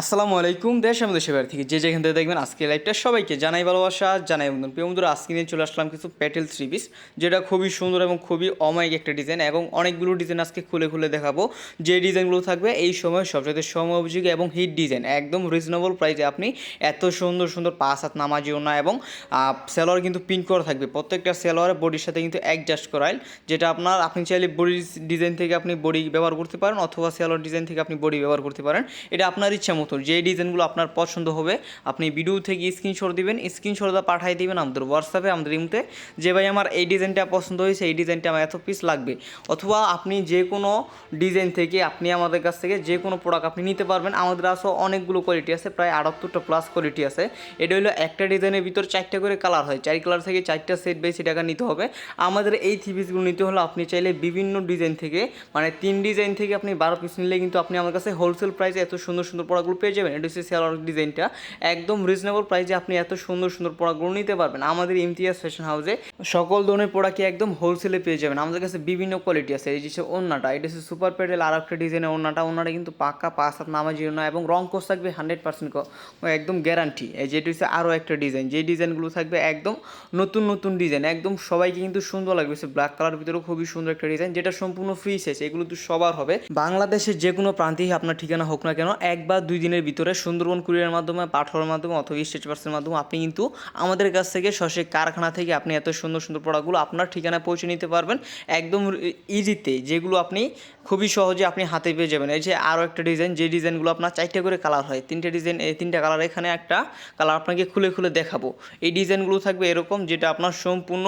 আসসালামু আলাইকুম, দেশ আমাদের সেবার থেকে যে যেখান থেকে দেখবেন আজকে লাইভটা সবাইকে জানাই ভালোবাসা, জানাই বন্ধুন। প্রিয় বন্ধুরা, আজকে নিয়ে চলে আসলাম কিছু প্যাটেল থ্রি পিস যেটা খুবই সুন্দর এবং খুবই অমায়িক একটা ডিজাইন এবং অনেকগুলো ডিজাইন আজকে খুলে খুলে দেখাবো। যে ডিজাইনগুলো থাকবে এই সময় সবচেয়ে সময় উপযোগী এবং হিট ডিজাইন একদম রিজনেবল প্রাইসে আপনি এত সুন্দর সুন্দর পাঁচ হাত নামাজিও না এবং সেলোয়ার কিন্তু পিন করা থাকবে। প্রত্যেকটা সেলোয়ারের বডির সাথে কিন্তু অ্যাডজাস্ট করাইল যেটা আপনার, আপনি চাইলে বডি ডিজাইন থেকে আপনি বডি ব্যবহার করতে পারেন অথবা সেলোয়ার ডিজাইন থেকে আপনি বডি ব্যবহার করতে পারেন। এটা আপনার ইচ্ছা মতো যে ডিজাইনগুলো আপনার পছন্দ হবে, আপনি ভিডিও থেকে স্ক্রিনশট দিবেন স্ক্রিনশটটা পাঠিয়ে দিবেন আমাদের হোয়াটসঅ্যাপে আমাদের ইমতে। যে ভাই আমার এই ডিজাইনটা পছন্দ হয়েছে, এই ডিজাইনটা আমার এত পিস লাগবে। অথবা আপনি যে কোনো ডিজাইন থেকে আপনি আমাদের কাছ থেকে যে কোনো প্রোডাক্ট আপনি নিতে পারবেন। আমাদের আসো অনেকগুলো কোয়ালিটি আছে, প্রায় আটাত্তরটা প্লাস কোয়ালিটি আছে। এটা হলো একটা ডিজাইনের ভিতর চারটা করে কালার হয়। চার কালার থেকে চারটা সেট বেশি টাকা নিতে হবে। আমাদের এই থ্রি পিসগুলো নিতে হলে আপনি চাইলে বিভিন্ন ডিজাইন থেকে মানে তিন ডিজাইন থেকে আপনি বারো পিস নিলে কিন্তু আপনি আমার কাছে হোলসেল প্রাইসে এত সুন্দর সুন্দর প্রোডাক্টগুলো পেয়ে যাবেন হচ্ছে সেলার ডিজাইনটা একদম রিজনেবল প্রাইসে আপনি এত সুন্দর সুন্দর প্রোডাক্টগুলো নিতে পারবেন। আমাদের ইমতিয়াজ ফ্যাশন হাউসে সকল ধরনের প্রোডাক্টই একদম হোলসেলে পেয়ে যাবেন। আমাদের কাছে বিভিন্ন কোয়ালিটি আছে। এই যে ওন্নাটা এটা সুপার প্যাডেল আর একটা ডিজাইনের ওন্নাটা ওন্নাটা কিন্তু পাক্কা পাঁচ হাত নামাজিও না এবং রং কোর্স থাকবে হান্ড্রেড পার্সেন্ট একদম গ্যারান্টি এই যেটা হচ্ছে আরও একটা ডিজাইন যে ডিজাইনগুলো থাকবে একদম নতুন নতুন ডিজাইন একদম সবাইকে কিন্তু সুন্দর লাগবে। সে ব্ল্যাক কালার ভিতরেও খুবই সুন্দর একটা ডিজাইন যেটা সম্পূর্ণ ফ্রি সাইজ এগুলো তো সবার হবে। বাংলাদেশের যে কোনো প্রান্তেই আপনার ঠিকানা হোক না কেন এক বা দুই দিনের ভিতরে সুন্দরবন কুরিয়ার মাধ্যমে পাঠানোর মাধ্যমে অথবা স্টেট পার্সের মাধ্যমে আপনি কিন্তু আমাদের কাছ থেকে সরাসরি কারখানা থেকে আপনি এত সুন্দর সুন্দর প্রোডাক্টগুলো আপনার ঠিকানায় পৌঁছে নিতে পারবেন। একদম ইজিতে যেগুলো আপনি খুবই সহজে আপনি হাতে পেয়ে যাবেন। এই যে আরও একটা ডিজাইন যে ডিজাইনগুলো আপনার চারটে করে কালার হয়, তিনটে ডিজাইন এই তিনটা কালার এখানে একটা কালার আপনাকে খুলে খুলে দেখাবো। এই ডিজাইনগুলো থাকবে এরকম যেটা আপনার সম্পূর্ণ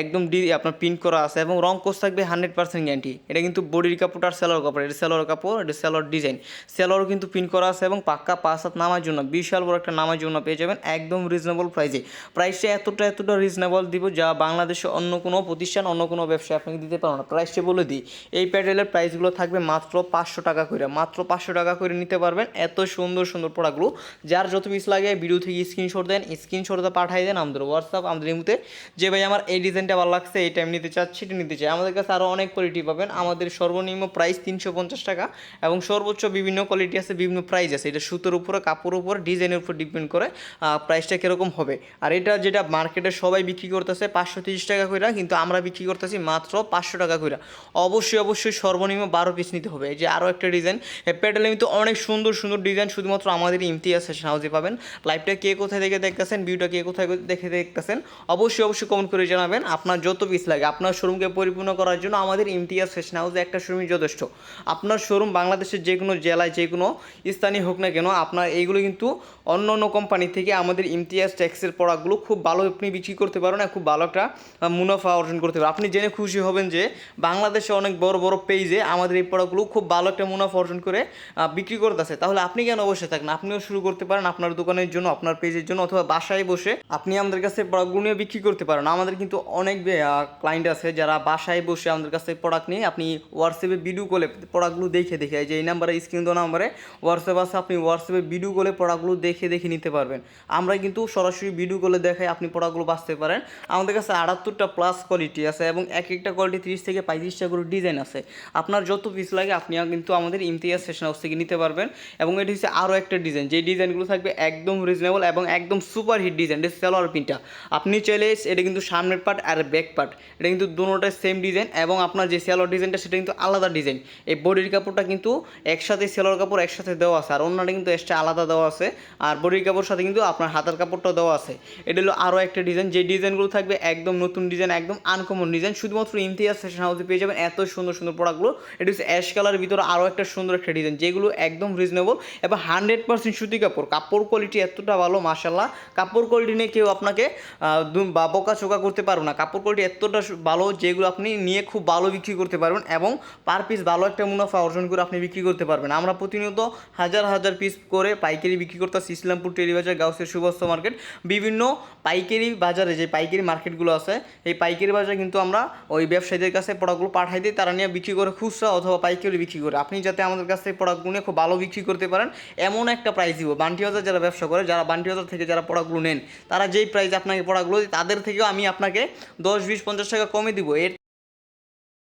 একদম ডি, আপনার প্রিন্ট করা আছে এবং রং কোর্স থাকবে হান্ড্রেড পার্সেন্ট গ্যারান্টি এটা কিন্তু বডির কাপড় আর সেলোর কাপড়, এটা সেলোর কাপড়, এটা সেলোর ডিজাইন সেলোরও কিন্তু প্রিন্ট করা আছে এবং পাক্কা পাঁচ হাত নামার জন্য, বিশাল বড় একটা নামার জন্য পেয়ে যাবেন একদম রিজনেবল প্রাইসে প্রাইসটা এতটা এতটা রিজনেবল দিব যা বাংলাদেশে অন্য কোনো প্রতিষ্ঠান, অন্য কোনো ব্যবসা আপনাকে দিতে পারো না। প্রাইসটা বলে দিই, এই প্যাডেলের প্রাইসগুলো থাকবে মাত্র পাঁচশো টাকা করে মাত্র পাঁচশো টাকা করে নিতে পারবেন এত সুন্দর সুন্দর প্রোডাক্টগুলো যার যত পিস লাগে ভিডিও থেকে স্ক্রিনশট দেন স্ক্রিনশটটা পাঠিয়ে দেন আমাদের হোয়াটসঅ্যাপ আমাদের ইমুতে। যে ভাই আমার এই ডিজাইনটা ভালো লাগছে, এই টাইম নিতে চাচ্ছি এটা নিতে চাই আমাদের কাছে আরও অনেক কোয়ালিটি পাবেন। আমাদের সর্বনিম্ন প্রাইস তিনশো পঞ্চাশ টাকা এবং সর্বোচ্চ বিভিন্ন কোয়ালিটি আছে, বিভিন্ন প্রাইস আছে। এটা সুতোর উপরে, কাপড়ের উপর ডিজাইনের উপর ডিপেন্ড করে প্রাইসটা কীরকম হবে। আর এটা যেটা মার্কেটে সবাই বিক্রি করতেছে, পাঁচশো তিরিশ টাকা করে কিন্তু আমরা বিক্রি করতেছি মাত্র পাঁচশো টাকা করে অবশ্যই অবশ্যই সর্বনিম্ন বারো পিস নিতে হবে। এই যে আরও একটা ডিজাইন প্যাডেলে কিন্তু অনেক সুন্দর সুন্দর ডিজাইন শুধুমাত্র আমাদের ইমতিয়াজ হাউসে পাবেন। লাইভটা কে কোথায় থেকে দেখতেছেন ভিউটা কে কোথায় দেখে দেখতেছেন, অবশ্যই অবশ্যই কমেন্ট করে জানাবেন। আপনার যত পিস লাগে, আপনার শোরুমকে পরিপূর্ণ করার জন্য আমাদের ইমতিয়াজ ফ্যাশন হাউসে একটা শোরুমই যথেষ্ট। আপনার শোরুম বাংলাদেশের যে কোনো জেলায় যে কোনো স্থানীয় হোক না কেন, আপনার এইগুলো কিন্তু অন্য অন্য কোম্পানি থেকে আমাদের ইমতিয়াজ ট্যাক্সের প্রোডাক্টগুলো খুব ভালো আপনি বিক্রি করতে পারেন আর খুব ভালো একটা মুনাফা অর্জন করতে পারেন। আপনি জেনে খুশি হবেন যে, বাংলাদেশে অনেক বড় বড় পেজে আমাদের এই প্রোডাক্টগুলো খুব ভালো একটা মুনাফা অর্জন করে বিক্রি করতেছে। তাহলে আপনি কেন অবশ্যই থাকেন? আপনিও শুরু করতে পারেন আপনার দোকানের জন্য, আপনার পেজের জন্য অথবা বাসায় বসে আপনি আমাদের কাছে প্রোডাক্টগুলো নিয়ে বিক্রি করতে পারেন। আমাদের কিন্তু অনেক ক্লায়েন্ট আছে যারা বাসায় বসে আমাদের কাছে প্রোডাক্ট নিয়ে আপনি হোয়াটসঅ্যাপে ভিডিও কলে প্রোডাক্টগুলো দেখে দেখে যে এই নাম্বারে স্ক্রিন দেওয়া নাম্বারে হোয়াটসঅ্যাপ আছে আপনি হোয়াটসঅ্যাপে ভিডিও কলে প্রোডাক্টগুলো দেখে দেখে নিতে পারবেন। আমরা কিন্তু সরাসরি ভিডিও কলে দেখাই আপনি প্রোডাক্টগুলো বাঁচতে পারেন। আমাদের কাছে আটাত্তরটা প্লাস কোয়ালিটি আছে এবং এক একটা কোয়ালিটি তিরিশ থেকে পঁয়ত্রিশটা করে ডিজাইন আছে। আপনার যত পিস লাগে আপনি কিন্তু আমাদের ইমতিয়াজ সেশন হাউস থেকে নিতে পারবেন এবং এটি হচ্ছে আরও একটা ডিজাইন যে ডিজাইনগুলো থাকবে একদম রিজনেবল এবং একদম সুপার হিট ডিজাইন এটা সেলোয়ার প্রিন্টটা আপনি চাইলে এটা কিন্তু সামনের পার্ট আর ব্যাক পার্ট এটা কিন্তু দুটোটাই সেম ডিজাইন এবং আপনার যে সেলোয়ার ডিজাইনটা সেটা কিন্তু আলাদা ডিজাইন এই বডির কাপড়টা কিন্তু একসাথে সেলোয়ার কাপড় একসাথে দেওয়া আছে। আর অন্যটা কিন্তু এক্সট্রা আলাদা দেওয়া আছে। আর বডির কাপড় সাথে কিন্তু আপনার হাতের কাপড়টাও দেওয়া আছে। এটা হলো আরও একটা ডিজাইন যে ডিজাইনগুলো থাকবে একদম নতুন ডিজাইন একদম আনকমন ডিজাইন শুধুমাত্র ইমতিয়াজ ফ্যাশন হাউসে পেয়ে যাবেন এত সুন্দর সুন্দর প্রোডাক্টগুলো এটা হচ্ছে অ্যাশ কালারের ভিতরে আরও একটা সুন্দর একটা ডিজাইন যেগুলো একদম রিজনেবল এবং হান্ড্রেড পার্সেন্ট সুতি কাপড় কাপড় কোয়ালিটি এতটা ভালো মাসাল্লাহ কাপড় কোয়ালিটি নিয়ে কেউ আপনাকে বা বোকা চোকা করতে পারবে না। কাপড় কোয়ালিটি এতটা ভালো, যেগুলো আপনি নিয়ে খুব ভালো বিক্রি করতে পারবেন। এবং পার পিস ভালো একটা মুনাফা অর্জন করে আপনি বিক্রি করতে পারবেন। আমরা প্রতিনিয়ত হাজার হাজার পিস করে পাইকারি বিক্রি করতেছি ইসলামপুর টেরিবাজার গাউসের সুবস্ত মার্কেট। বিভিন্ন পাইকারি বাজারে যে পাইকারি মার্কেটগুলো আছে, এই পাইকারি বাজারে কিন্তু আমরা ওই ব্যবসায়ীদের কাছে প্রোডাক্টগুলো পাঠাই দিই, তারা নিয়ে বিক্রি করে খুচরা অথবা পাইকারি বিক্রি করে। আপনি যাতে আমাদের কাছ থেকে প্রোডাক্টগুলো নিয়ে খুব ভালো বিক্রি করতে পারেন, এমন একটা প্রাইস দিব। বান্টি বাজার যারা ব্যবসা করে, যারা বান্টি বাজার থেকে যারা প্রোডাক্টগুলো নেন, তারা যেই প্রাইস আপনাকে প্রোডাক্টগুলো তাদের থেকেও আমি আপনাকে দশ, বিশ, পঞ্চাশ টাকা কমে দিব। এর